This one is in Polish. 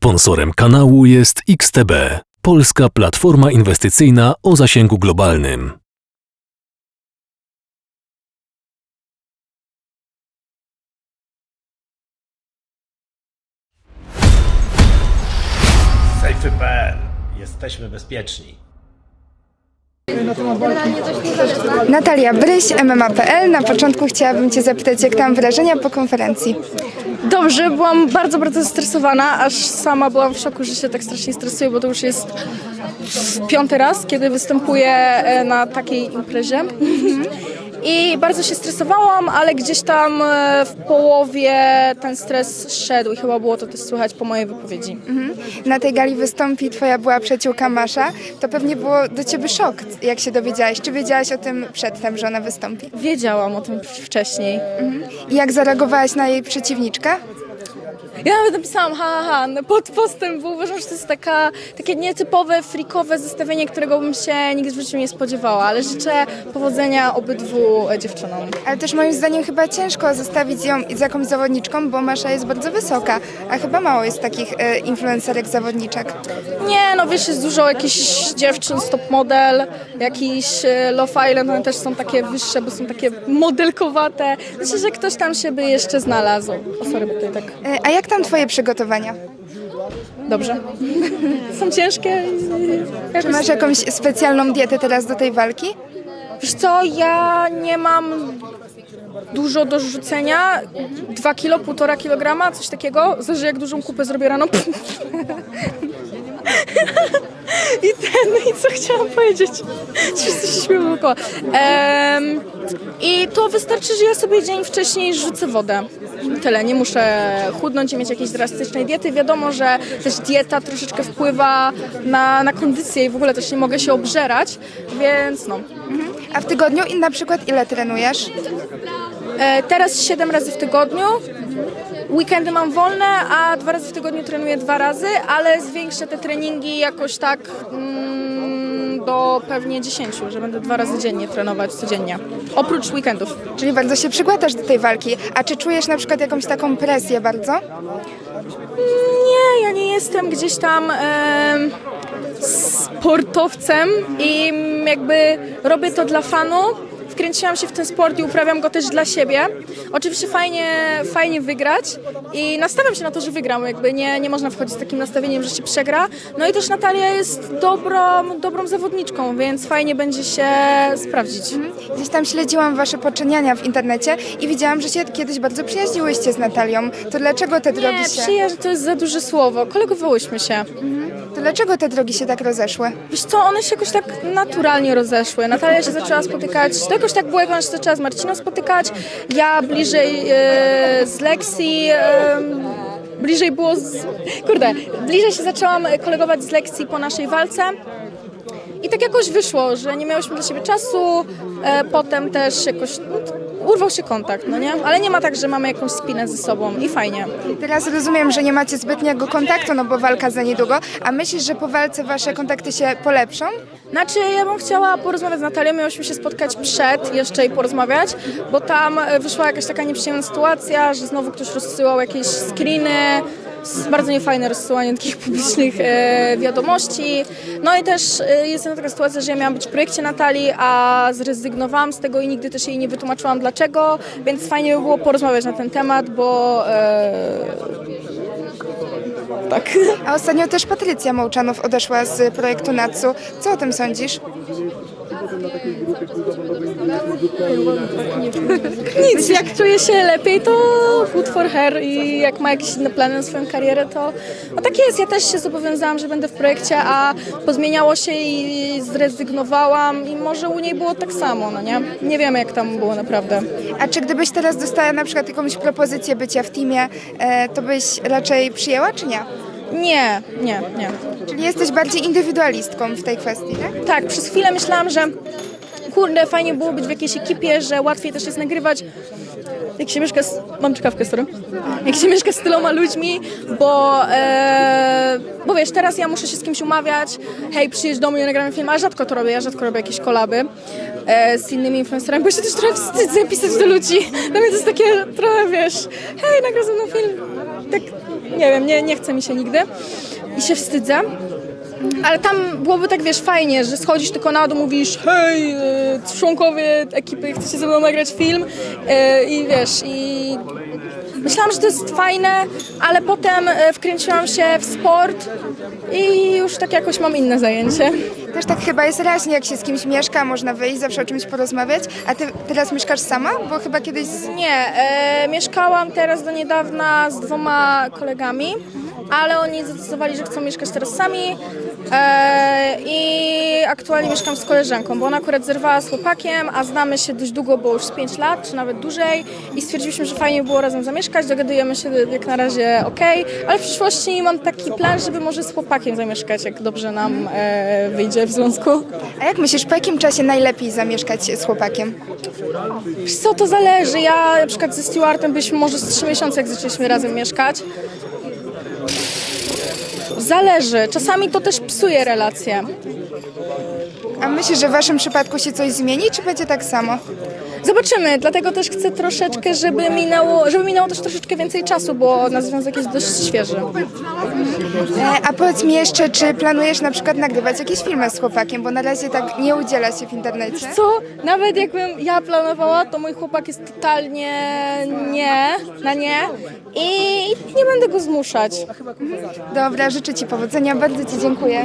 Sponsorem kanału jest XTB, polska platforma inwestycyjna o zasięgu globalnym. Safety.pl. Jesteśmy bezpieczni. Natalia Bryś, MMA.pl. Na początku chciałabym Cię zapytać, jak tam wrażenia po konferencji? Dobrze, byłam bardzo, bardzo zestresowana, aż sama byłam w szoku, że się tak strasznie stresuję, bo to już jest piąty raz, kiedy występuję e, na takiej imprezie. I bardzo się stresowałam, ale gdzieś tam e, w połowie ten stres szedł i chyba było to też słychać po mojej wypowiedzi. Na tej gali wystąpi Twoja była przyjaciółka Masza. To pewnie było do Ciebie szok, jak się dowiedziałaś. Czy wiedziałaś o tym przedtem, że ona wystąpi? Wiedziałam o tym wcześniej. I jak zareagowałaś na jej przeciwniczkę? Ja nawet napisałam ha, ha, ha no, pod postem, bo uważam, że to jest taka, takie nietypowe, freakowe zestawienie, którego bym się nigdy w życiu nie spodziewała, ale życzę powodzenia obydwu e, dziewczynom. Ale też moim zdaniem chyba ciężko zostawić ją z jakąś zawodniczką, bo Masza jest bardzo wysoka, a chyba mało jest takich e, influencerek zawodniczek. Nie, no wiesz, jest dużo jakichś dziewczyn z top model, jakiś e, Love Island, one też są takie wyższe, bo są takie modelkowate. Myślę, że ktoś tam się by jeszcze znalazł. O, sorry, bo tutaj tak E, a jak tam Twoje przygotowania? dobrze. są ciężkie. i- Czy masz jakąś specjalną dietę teraz do tej walki? Wiesz co, ja nie mam dużo do rzucenia. Dwa kilo, półtora kilograma, coś takiego. Zależy jak dużą kupę zrobię rano. I ten, i co chciałam powiedzieć? Wszyscy się śmieją dookoła. I to wystarczy, że ja sobie dzień wcześniej rzucę wodę. Tyle, nie muszę chudnąć i mieć jakiejś drastycznej diety. Wiadomo, że też dieta troszeczkę wpływa na, na kondycję i w ogóle też nie mogę się obżerać, więc no. A w tygodniu i na przykład ile trenujesz? E, teraz 7 razy w tygodniu. Weekendy mam wolne, a dwa razy w tygodniu trenuję dwa razy, ale zwiększę te treningi jakoś tak mm, do pewnie 10, że będę dwa razy dziennie trenować codziennie. Oprócz weekendów. Czyli bardzo się przykładasz do tej walki. A czy czujesz na przykład jakąś taką presję bardzo? Nie, ja nie jestem gdzieś tam em, sportowcem i jakby robię to dla fanu. Wkręciłam się w ten sport i uprawiam go też dla siebie. Oczywiście fajnie, fajnie wygrać i nastawiam się na to, że wygram. Jakby nie, nie można wchodzić z takim nastawieniem, że się przegra. No i też Natalia jest dobrą, dobrą zawodniczką, więc fajnie będzie się sprawdzić. Gdzieś tam śledziłam wasze poczyniania w internecie i widziałam, że się kiedyś bardzo przyjaźniłyście z Natalią. To dlaczego te drogi Nie, się... przyjaźń to jest za duże słowo. Kolegowałyśmy się. To dlaczego te drogi się tak rozeszły? Wiesz co, one się jakoś tak naturalnie rozeszły. Natalia się zaczęła spotykać, to jakoś tak było, jak ona się zaczęła z Marciną spotykać. Ja bliżej e, z Lexi, e, bliżej było z... Kurde, bliżej się zaczęłam kolegować z Lexi po naszej walce. I tak jakoś wyszło, że nie miałyśmy dla siebie czasu, e, potem też jakoś no, urwał się kontakt, no nie? Ale nie ma tak, że mamy jakąś spinę ze sobą i fajnie. Teraz rozumiem, że nie macie zbytniego kontaktu, no bo walka za niedługo. A myślisz, że po walce wasze kontakty się polepszą? Znaczy, ja bym chciała porozmawiać z Natalią, miałyśmy się spotkać przed jeszcze i porozmawiać, bo tam wyszła jakaś taka nieprzyjemna sytuacja, że znowu ktoś rozsyłał jakieś screeny, bardzo niefajne rozsyłanie takich publicznych e, wiadomości. No i też e, jest taka sytuacja, że ja miałam być w projekcie Natalii, a zrezygnowałam z tego i nigdy też jej nie wytłumaczyłam dlaczego, więc fajnie by było porozmawiać na ten temat, bo e, tak. A ostatnio też Patrycja Mołczanow odeszła z projektu Natsu. Co o tym sądzisz? Nic, jak czuje się lepiej, to good for her i jak ma jakieś inne plany na swoją karierę, to no tak jest. Ja też się zobowiązałam, że będę w projekcie, a pozmieniało się i zrezygnowałam i może u niej było tak samo, no nie? Nie wiemy jak tam było naprawdę. A czy gdybyś teraz dostała na przykład jakąś propozycję bycia w teamie, e, to byś raczej przyjęła, czy nie? Nie, nie, nie. Czyli jesteś bardziej indywidualistką w tej kwestii, tak? Tak, przez chwilę myślałam, że kurde, fajnie było być w jakiejś ekipie, że łatwiej też jest nagrywać. Jak się mieszka z... Mam czekawkę, sorry. Jak się mieszka z tyloma ludźmi, bo, e, bo wiesz, teraz ja muszę się z kimś umawiać, hej, przyjedź do mnie, nagramy film, a rzadko to robię, ja rzadko robię jakieś kolaby. e, z innymi influencerami, bo się też trochę wstydzę pisać do ludzi. Dla mnie to jest takie trochę, wiesz, hej, nagrał ze mną film. Tak, nie wiem, nie, nie chce mi się nigdy i się wstydzę. Ale tam byłoby tak, wiesz, fajnie, że schodzisz tylko na dół, mówisz hej, e, członkowie ekipy, chcecie ze mną nagrać film e, i wiesz, i myślałam, że to jest fajne, ale potem e, wkręciłam się w sport i już tak jakoś mam inne zajęcie. Też tak chyba jest raźnie, jak się z kimś mieszka, można wyjść, zawsze o czymś porozmawiać. A ty teraz mieszkasz sama? Bo chyba kiedyś... Z... Nie, e, mieszkałam teraz do niedawna z dwoma kolegami, ale oni zdecydowali, że chcą mieszkać teraz sami i aktualnie mieszkam z koleżanką, bo ona akurat zerwała z chłopakiem, a znamy się dość długo, bo już z 5 lat, czy nawet dłużej i stwierdziliśmy, że fajnie było razem zamieszkać, dogadujemy się jak na razie ok, ale w przyszłości mam taki plan, żeby może z chłopakiem zamieszkać, jak dobrze nam e, wyjdzie w związku. A jak myślisz, po jakim czasie najlepiej zamieszkać z chłopakiem? Wiesz co, to zależy. Ja na przykład ze Stewartem byliśmy może z trzy miesiące, jak zaczęliśmy razem mieszkać. Zależy. Czasami to też psuje relacje. A myślisz, że w waszym przypadku się coś zmieni, czy będzie tak samo? Zobaczymy, dlatego też chcę troszeczkę, żeby minęło, żeby minęło też troszeczkę więcej czasu, bo na związek jest dość świeży. E, a powiedz mi jeszcze, czy planujesz na przykład nagrywać jakieś filmy z chłopakiem, bo na razie tak nie udziela się w internecie. Co? Nawet jakbym ja planowała, to mój chłopak jest totalnie nie, na nie i nie będę go zmuszać. Dobra, życzę ci powodzenia, bardzo ci dziękuję.